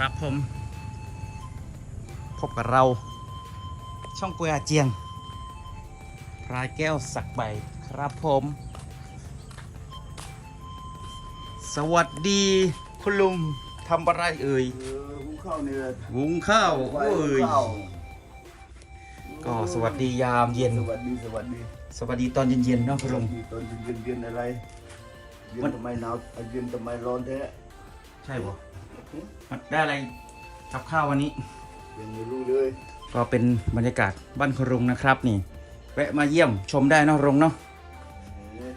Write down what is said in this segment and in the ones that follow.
ครับผม พบกับเรา ช่องกวยอาเจียงพรายแก้วสักใบครับผม สวัสดีคุณลุงทำอะไรเอ่ยเออหุงข้าวเนี่ยหุงข้าวไฟเอ้หุงยข้าวก็สวัสดียามเย็น สวัสดีสวัสดีสวัสดีตอนเย็นๆเนาะคุณลุงตอนเย็นเย็นๆอะไรเย็นวันทำไมหนาวเย็นทำไมร้อนแท้ใช่ปะมัน ได้อะไรกับข้าววันนี้ ยังไม่รู้เลยก็เป็นบรรยากาศบ้านคุณลุงนะครับนี่ แวะมาเยี่ยมชมได้เนอะลุงเนาะเอ๊ะ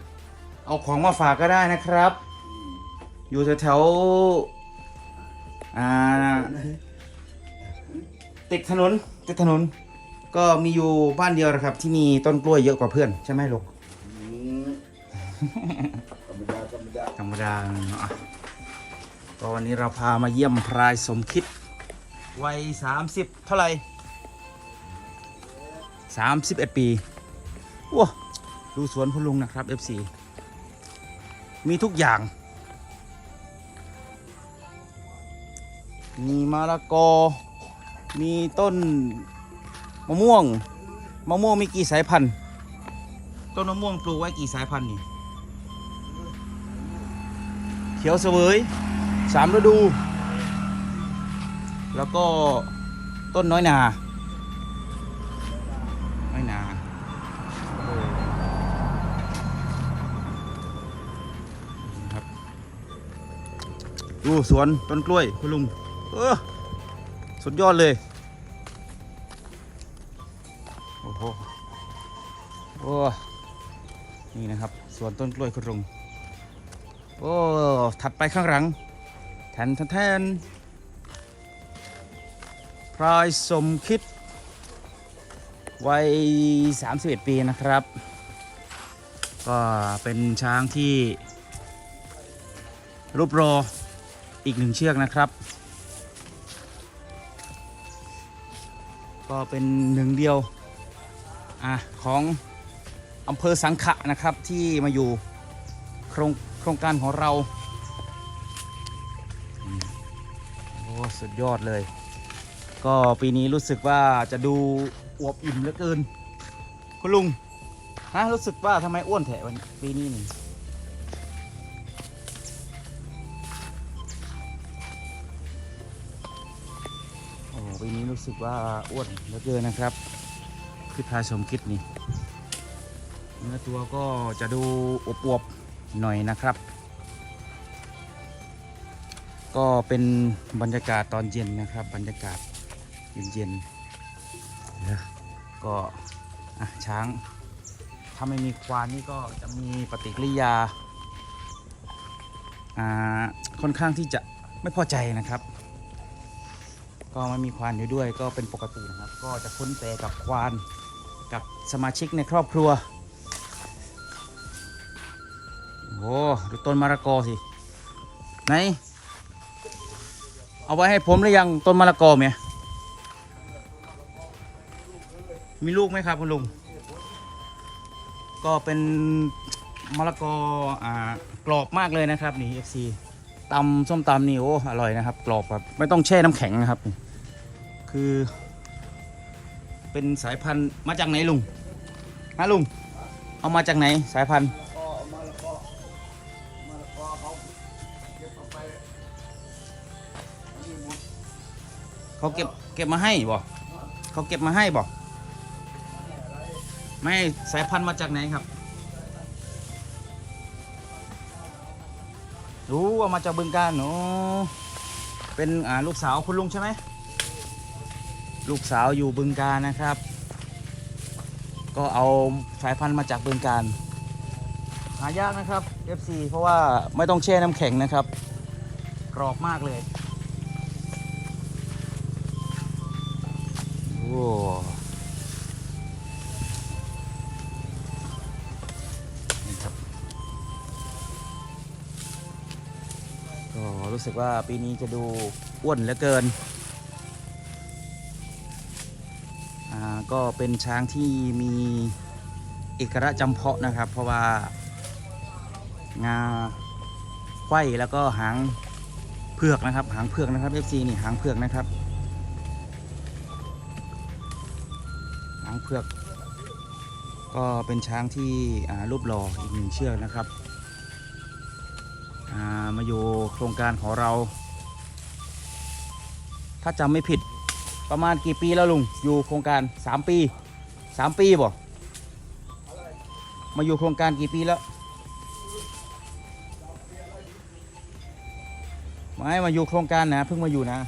เอาของมาฝากก็ได้นะครับอืมอยู่แถวๆอ่าติดถนนติดถนน ก็มีอยู่บ้านเดียวนะครับ ที่มีต้นกล้วยเยอะกว่าเพื่อน ใช่ไหมลูกอืมธรรมดาธรรมดาธรรมดาเนาะ ก็วันนี้เราพามาเยี่ยมพรายสมคิด วัย 30 เท่าไหร่31 ปีว้าดูสวนคุลุงนะครับ FC มีทุกอย่าง มีมะละกอ มีต้นมะม่วง มะม่วงมีกี่สายพันธุ์ ต้นมะม่วงปลูกไว้กี่สายพันธุ์นี่ เขียวเสวย สามฤดู แล้วก็ต้นน้อยนา น้อยนาครับดูสวนต้นกล้วยคุณลุง เออ สุดยอดเลย โอ้โหโอ้นี่นะครับสวนต้นกล้วยคุณลุงโอ้ ถัดไปข้างหลัง แทนแทนแทนพรายสมคิด วัย 31 ปีนะครับ ก็เป็นช้างที่ รูปรออีกหนึ่งเชือกนะครับ ก็เป็นหนึ่งเดียวอของอำเภอสังขะนะครับที่มาอยู่โครงโครงการของเรา สุดยอดเลย ก็ปีนี้รู้สึกว่าจะดูอวบอิ่มเหลือเกิน คุณลุงฮะรู้สึกว่าทำไมอ้วนแถวันปีนี้นี่โอ้ปีนี้รู้สึกว่าอ้วนเหลือเกินนะครับพี่พายสมคิดนี่เนื้อตัวก็จะดูอวบๆหน่อยนะครับ ก็เป็นบรรยากาศตอนเย็นนะครับ บรรยากาศเย็นๆนะก็อะช้าง ถ้าไม่มีควานนี่ก็จะมีปฏิกิริยาอ่าค่อนข้างที่จะไม่พอใจนะครับ ก็ไม่มีควานอยู่ด้วยก็เป็นปกตินะครับ ก็จะคุ้นแต่กับควานกับสมาชิกในครอบครัวโอ้ดูต้นมะละกอสิไหน เอาไว้ให้ผมหรือยังต้นมะละกอเมียมีลูกไหมครับคุณลุง ก็เป็นมะละกออ่ากรอบมากเลยนะครับ นี่ FC ตำส้มตำนี่โอ้อร่อยนะครับ กรอบแบบไม่ต้องแช่น้ำแข็งนะครับ คือ เป็นสายพันธุ์มาจากไหนลุงฮะลุง เอามาจากไหนสายพันธุ์ เขาเก็บเก็บมาให้บ่เขาเก็บมาให้บ่ไม่สายพันธุ์มาจากไหนครับรู้ว่ามาจากบึงการหนูเป็นอ่าลูกสาวคุณลุงใช่ไหมลูกสาวอยู่บึงการนะครับ ก็เอาสายพันธุ์มาจากบึงการหายากนะครับ FC เพราะว่าไม่ต้องแช่น้ำแข็งนะครับ กรอบมากเลย นี่ครับ ก็รู้สึกว่าปีนี้จะดูอ้วนเหลือเกิน อ่า ก็เป็นช้างที่มีเอกลักษณ์จำเพาะนะครับ เพราะว่า งาไขว้แล้วก็หางเผือกนะครับ หางเผือกนะครับ FC นี่หางเผือกนะครับางเผือก ก็เป็นช้างที่รูปหล่ออีกหนึ่งเชือกนะครับามาอยู่โครงการของเรา ถ้าจำไม่ผิดประมาณกี่ปีแล้วลุง อยู่โครงการ 3 ปี 3 ปีบ่มาอยู่โครงการกี่ปีแล้วไม่มาอยู่โครงการนะเพิ่งมาอยู่นะ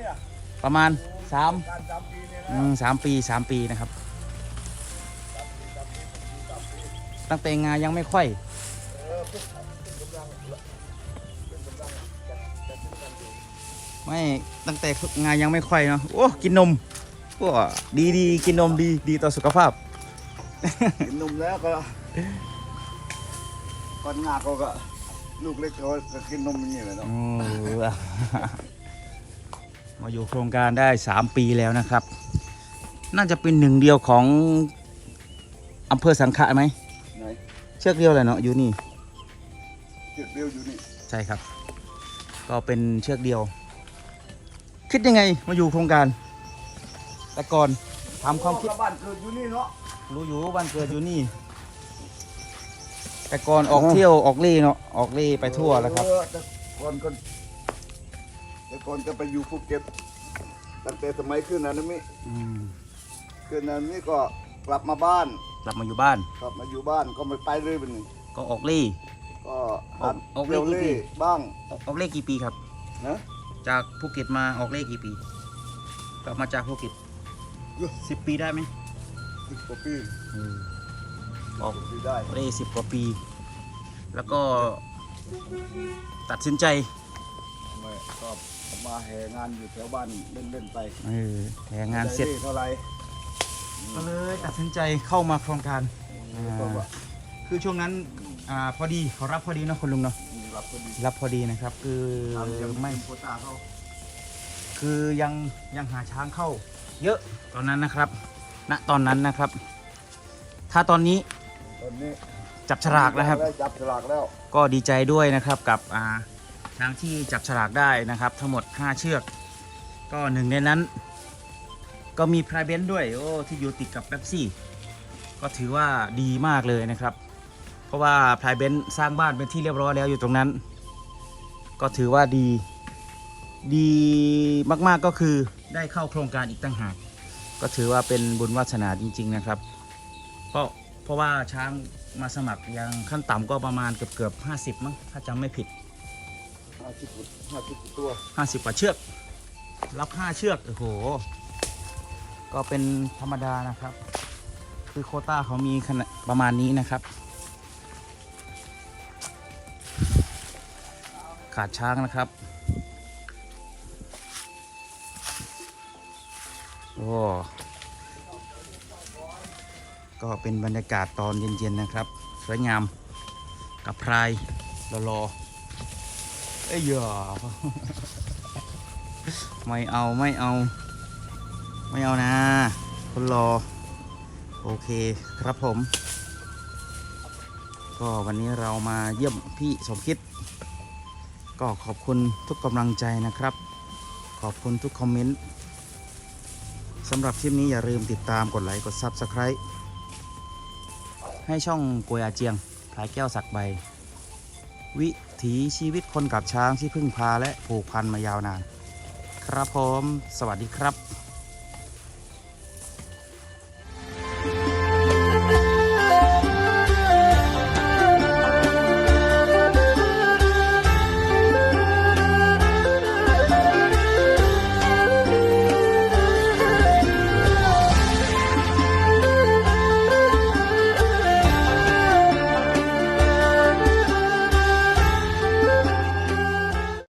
เนี่ยประมาณ3การสามปีเนี่ยนะอืมสามปีสามปีนะครับ ตั้งแต่งานยังไม่ค่อย เออเป็นเป็นกำลังเป็นกำลังจัดจัดเป็นกันอยู่ไม่ตั้งแต่งานยังไม่ค่อยเนาะโอ้กินนมโอ้ดีดีกินนมดีดีต่อสุขภาพกินนมแล้วก็ก่อนงาเขาก็ลูกเล็กเขาก็กินนมอย่างนี้เลยเนาะโอ้มาอยู่โครงการได้ 3 ปีแล้วนะครับ น่าจะเป็นหนึ่งเดียวของอำเภอสังขะไหมไหนเชือกเดียวเลยเนาะอยู่นี่เจ็ดเดียวอยู่นี่ใช่ครับ ก็เป็นเชือกเดียว คิดยังไงมาอยู่โครงการ แต่ก่อนทำความคิดพ่อกับบ้านเกิดอยู่นี่เนาะ รู้อยู่บ้านเกิดอยู่นี่ แต่ก่อนออกเที่ยวออกเล่เนาะออกเล่ไปทั่วแล้วครับ เออแต่ก่อนก็ แต่ก่อนก็ไปอยู่ภูเก็ตตั้งแต่สมัยขึ้นนานามิอืมขึ้นนานามิก็กลับมาบ้าน กลับมาอยู่บ้าน กลับมาอยู่บ้านก็ไม่ไปเลยเป็นนี่ก็ออกเล่ก็ออกออกเที่ยวเลขกี่เล่ปี บ้างออกออกเล่กี่ปีครับ นะจากภูเก็ตมาออกเล่กี่ปี กลับมาจากภูเก็ตสิบปีได้ไหมสิบกว่าปีอืมออก ปีได้ เล่สิบกว่าปี แล้วก็ตัดสินใจ ไม่ก็มาแห่งานอยู่แถวบ้านเล่นๆไปเออแถงานเสร็จได้เท่าไหร่ก็เลยตัดสินใจเข้ามาโครงการก็ว่าคือช่วงนั้นอาพอดีเขารับพอดีเนาะคุณลุงเนาะรับพอดีรับพอดีนะครับ คือทำยังไม่โควตาเขาคือยังยังหาช้างเข้า เยอะตอนนั้นนะครับ ณตอนนั้นนะครับ ถ้าตอนนี้ตอนนี้จับฉลากแล้วครับได้จับฉลากแล้ว ก็ดีใจด้วยนะครับกับอ่า ช้างที่จับฉลากได้นะครับ ทั้งหมด 5 เชือก ก็หนึ่งในนั้น ก็มีพรายเบนด้วยโอ้ที่อยู่ติดกับเ e ปซี่ ก็ถือว่าดีมากเลยนะครับ เพราะว่าพรายเบนสร้างบ้านเป็นที่เรียบร้อยแล้วอยู่ตรงนั้น ก็ถือว่าดีดีมากๆก็คือได้เข้าโครงการอีกตั้งหากก็ถือว่าเป็นบุญวาสนาจริง ๆ นะครับ เพราะเพราะว่าช้างมาสมัครยังขั้นต่ำก็ประมาณเกือบเกือบห้าสิบมั้งถ้าจำไม่ผิดาสิบห้าสิบตัวห้าสิบกว่าเชือก รับห้าเชือก โอ้โห ก็เป็นธรรมดานะครับ คือโคต้าเขามีขนาดประมาณนี้นะครับ ขาดช้างนะครับ โอ้ ก็เป็นบรรยากาศตอนเย็น ๆ นะครับ สวยงาม กับพรายรอ เอ้ยอย่าไม่เอาไม่เอา ไม่เอานะคนรอ โอเคครับผม ก็วันนี้เรามาเยี่ยมพี่สมคิด ก็ขอบคุณทุกกำลังใจนะครับ ขอบคุณทุกคอมเมนต์สำหรับคลิปนี้อย่าลืมติดตามกดไลค์กด Subscribe ให้ช่องกวยอาเจียงพลายแก้วสักใบ วิ ถีชีวิตคนกับช้างที่พึ่งพาและผูกพันมายาวนาน ครับผม สวัสดีครับ